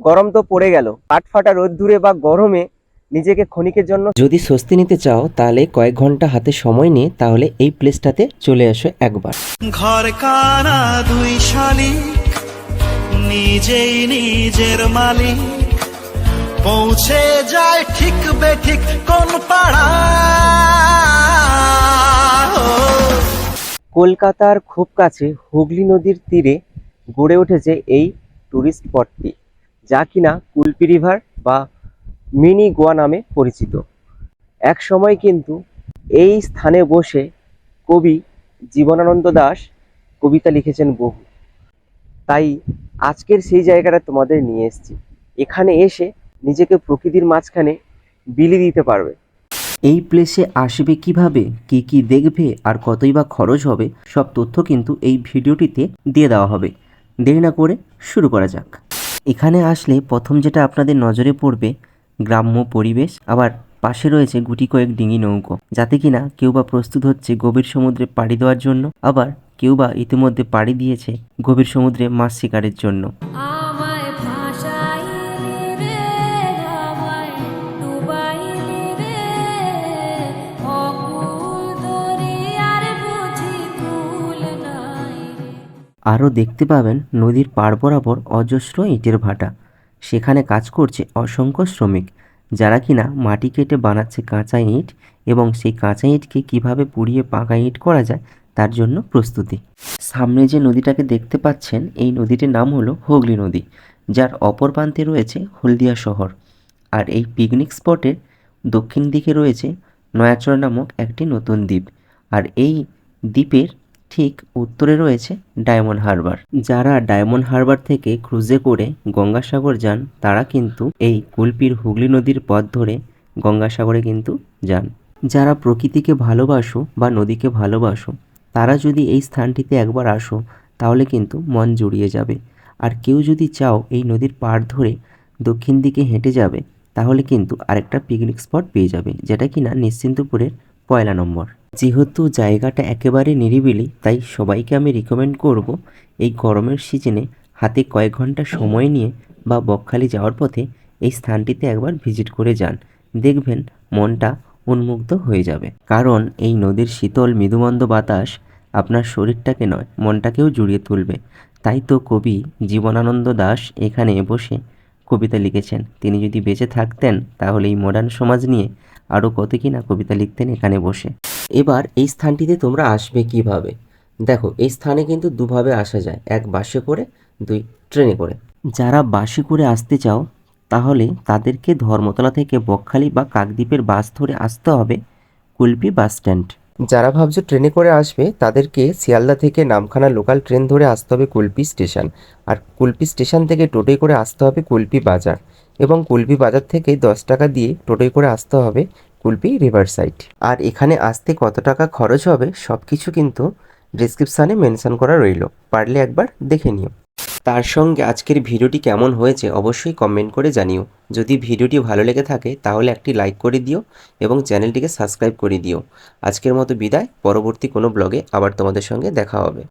গরম তো পড়ে গেল। কাঠ ফাটা রোদ্দুরে বা গরমে নিজেকে ক্ষণিকের জন্য যদি স্বস্তি নিতে চাও তাহলে কয়েক ঘণ্টা হাতে সময় নিয়ে তাহলে এই প্লেসটাতে চলে আসো একবার। ঘর কানা দুই শালিক নিজেই নিজের মালিক। পৌঁছে যায় ঠিক বেঠিক কোন পাড়া। কলকাতার খুব কাছে হুগলি নদীর তীরে গড়ে উঠেছে এই টুরিস্ট স্পটটি যা কিনা কুলপি রিভার বা মিনি গোয়া নামে পরিচিত। এক সময় কিন্তু এই স্থানে বসে কবি জীবনানন্দ দাশ কবিতা লিখেছেন বহু। তাই আজকের সেই জায়গাটা তোমাদের নিয়ে এসেছি। এখানে এসে নিজেকে প্রকৃতির মাঝখানে বিলি দিতে পারবে। এই প্লেসে আসবে কীভাবে, কি কি দেখবে, আর কতই বা খরচ হবে, সব তথ্য কিন্তু এই ভিডিওটিতে দিয়ে দেওয়া হবে। দেরি না করে শুরু করা যাক। এখানে আসলে প্রথম যেটা আপনাদের নজরে পড়বে, গ্রাম্য পরিবেশ, আবার পাশে রয়েছে গুটি কয়েক ডিঙি নৌকো, যাতে কিনা কেউ বা প্রস্তুত হচ্ছে গভীর সমুদ্রে পাড়ি দেওয়ার জন্য, আবার কেউ বা ইতিমধ্যে পাড়ি দিয়েছে গভীর সমুদ্রে মাছ শিকারের জন্য। আরও দেখতে পাবেন নদীর পাড় বরাবর অজস্র ইটের ভাটা। সেখানে কাজ করছে অসংখ্য শ্রমিক, যারা কিনা মাটি কেটে বানাচ্ছে কাঁচা ইট এবং সেই কাঁচা ইটকে কীভাবে পুড়িয়ে পাকা ইট করা যায় তার জন্য প্রস্তুতি। সামনে যে নদীটাকে দেখতে পাচ্ছেন, এই নদীটির নাম হলো হুগলি নদী, যার অপর প্রান্তে রয়েছে হলদিয়া শহর। আর এই পিকনিক স্পটের দক্ষিণ দিকে রয়েছে নয়াচড় নামক একটি নতুন দ্বীপ। আর এই দ্বীপের ঠিক উত্তরে রয়েছে ডায়মন্ড হারবার। যারা ডায়মন্ড হারবার থেকে ক্রুজে করে গঙ্গাসাগর যান, তারা কিন্তু এই কুলপির হুগলি নদীর পথ ধরে গঙ্গাসাগরে কিন্তু যান। যারা প্রকৃতিকে ভালোবাসো বা নদীকে ভালোবাসো, তারা যদি এই স্থানটিতে একবার আসো, তাহলে কিন্তু মন জুড়িয়ে যাবে। আর কেউ যদি চাও এই নদীর পাড় ধরে দক্ষিণ দিকে হেঁটে যাবে, তাহলে কিন্তু আরেকটা পিকনিক স্পট পেয়ে যাবে, যেটা কিনা নিশ্চিন্তপুরের পয়লা নম্বর। যেহেতু জায়গাটা একেবারে নিরিবিলি, তাই সবাইকে আমি রিকমেন্ড করব এই গরমের সিজনে হাতে কয়েক ঘণ্টা সময় নিয়ে বা বকখালি যাওয়ার পথে এই স্থানটিতে একবার ভিজিট করে যান। দেখবেন মনটা উন্মুগ্ধ হয়ে যাবে। কারণ এই নদীর শীতল মৃদুমন্দ বাতাস আপনার শরীরটাকে নয়, মনটাকেও জুড়িয়ে তুলবে। তাই তো কবি জীবনানন্দ দাশ এখানে বসে কবিতা লিখেছেন। তিনি যদি বেঁচে থাকতেন, তাহলে এই মডার্ন সমাজ নিয়ে আরও কত কি না কবিতা লিখতেন এখানে বসে। এবার এই স্থানটিতে তোমরা আসবে কীভাবে? দেখো, এই স্থানে কিন্তু দুভাবে আসা যায়। এক বাসে করে, দুই ট্রেনে করে। যারা বাসে করে আসতে চাও, তাহলে তাদেরকে ধর্মতলা থেকে বকখালি বা কাকদ্বীপের বাস ধরে আসতে হবে কুলপি বাস স্ট্যান্ড। যারা ভাবছ ট্রেনে করে আসবে, তাদেরকে শিয়ালদা থেকে নামখানা লোকাল ট্রেন ধরে আসতে হবে কুলপি স্টেশন। আর কুলপি স্টেশন থেকে টোটোয় করে আসতে হবে কুলপি বাজার এবং কুলপি বাজার থেকে দশ টাকা দিয়ে টোটোয় করে আসতে হবে কুলপি রিভার সাইড আর এখানে আসতে কত টাকা খরচ হবে সব কিছু কিন্তু ডিসক্রিপশানে মেনশন করা রইল। পারলে একবার দেখে নিও। তার সঙ্গে আজকের ভিডিওটি কেমন হয়েছে অবশ্যই কমেন্ট করে জানিও। যদি ভিডিওটি ভালো লেগে থাকে, তাহলে একটি লাইক করে দিও এবং চ্যানেলটিকে সাবস্ক্রাইব করে দিও। আজকের মতো বিদায়, পরবর্তী কোনো ব্লগে আবার তোমাদের সঙ্গে দেখা হবে।